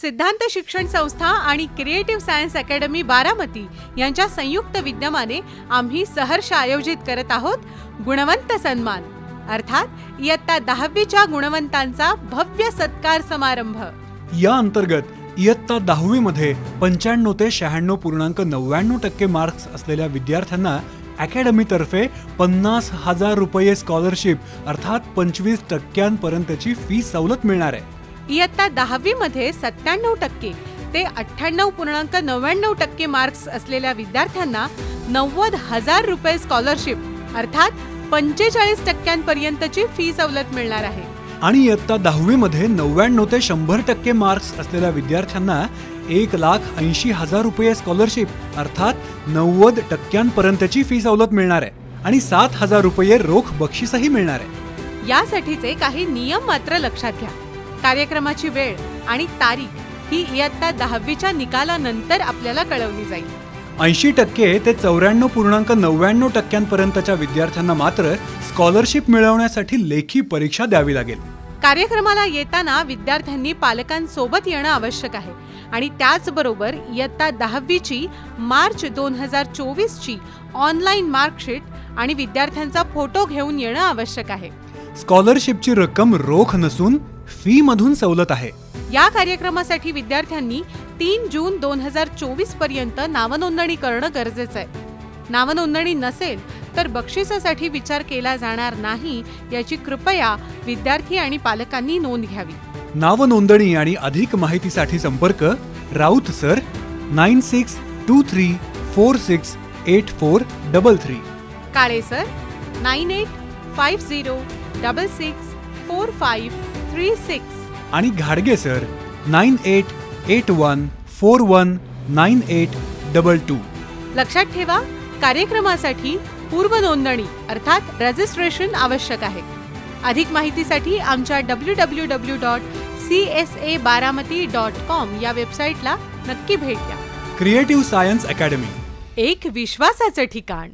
सिद्धांत शिक्षण संस्था आणि क्रिएटिव्ह सायन्स अकॅडमी बारामती यांच्या संयुक्त विद्यमाने आम्ही सहर्ष आयोजित करत आहोत गुणवंत सन्मान. अर्थात इयत्ता दहावीच्या गुणवंतांचा भव्य सत्कार समारंभ. या अंतर्गत इयत्ता दहावीमध्ये पंच्याण्णव ते शहाण्णव पूर्णांक नव्याण्णव टक्के मार्क्स असलेल्या विद्यार्थ्यांना अकॅडमीतर्फे पन्नास हजार रुपये स्कॉलरशिप अर्थात पंचवीस टक्क्यांपर्यंतची फी सवलत मिळणार आहे. इयत्ता दहावी मध्ये सत्त्याण्णव टक्के ते अठ्ठ्याण्णव पूर्णांक नव्याण्णव टक्के मार्क्स असलेल्या विद्यार्थ्यांना नव्वद हजार रुपये स्कॉलरशिप अर्थात पंचेचाळीस टक्क्यांपर्यंतची फी सवलत मिळणार आहे. आणि इयत्ता दहावीमध्ये नव्याण्णव ते शंभर टक्के मार्क्स असलेल्या विद्यार्थ्यांना एक लाख ऐंशी हजार रुपये स्कॉलरशिप अर्थात नव्वद टक्क्यांपर्यंतची फी सवलत मिळणार आहे आणि सात हजार रुपये रोख बक्षीसही मिळणार आहे. यासाठीचे काही नियम मात्र लक्षात घ्या. कार्यक्रमाची वेळ आणि तारीख ही इयत्ता दहावीच्या निकालानंतर आपल्याला कळवली जाईल. ऐंशी टक्के ते चौऱ्याण्णव पूर्णांक नव्याण्णव टक्क्यांपर्यंतच्या विद्यार्थ्यांना मात्र स्कॉलरशिप मिळवण्यासाठी लेखी परीक्षा द्यावी लागेल. कार्यक्रमाला येताना विद्यार्थ्यांनी पालकांसोबत येणं आवश्यक आहे आणि त्याचबरोबर इयत्ता दहावीची मार्च दोन हजार चोवीसची ऑनलाईन मार्कशीट आणि विद्यार्थ्यांचा फोटो घेऊन येणं आवश्यक आहे. स्कॉलरशिपची रक्कम रोख नसून फी मधून सवलत आहे. या कार्यक्रमासाठी विद्यार्थ्यांनी तीन जून दोन हजार चोवीसपर्यंत नावनोंदणी करणं गरजेचं आहे. नावनोंदणी नसेल तर बक्षिसासाठी विचार केला जाणार नाही याची कृपया विद्यार्थी आणि पालकांनी नोंद घ्यावी. नाव नोंदणी आणि अधिक माहितीसाठी संपर्क Raut sir nine six two three four six eight four double three. Kale sir nine eight five zero double six four five three six आणि घाडगे sir nine eight eight one four one nine eight double two लक्षात ठेवा कार्यक्रमासाठी पूर्व नोंदणी अर्थात registration आवश्यक आहे. अधिक माहितीसाठी आमच्या W W W dot C S A Baramati dot com या वेबसाईटला नक्की भेट द्या. क्रिएटिव्ह सायन्स अकॅडमी एक विश्वासाचं ठिकाण.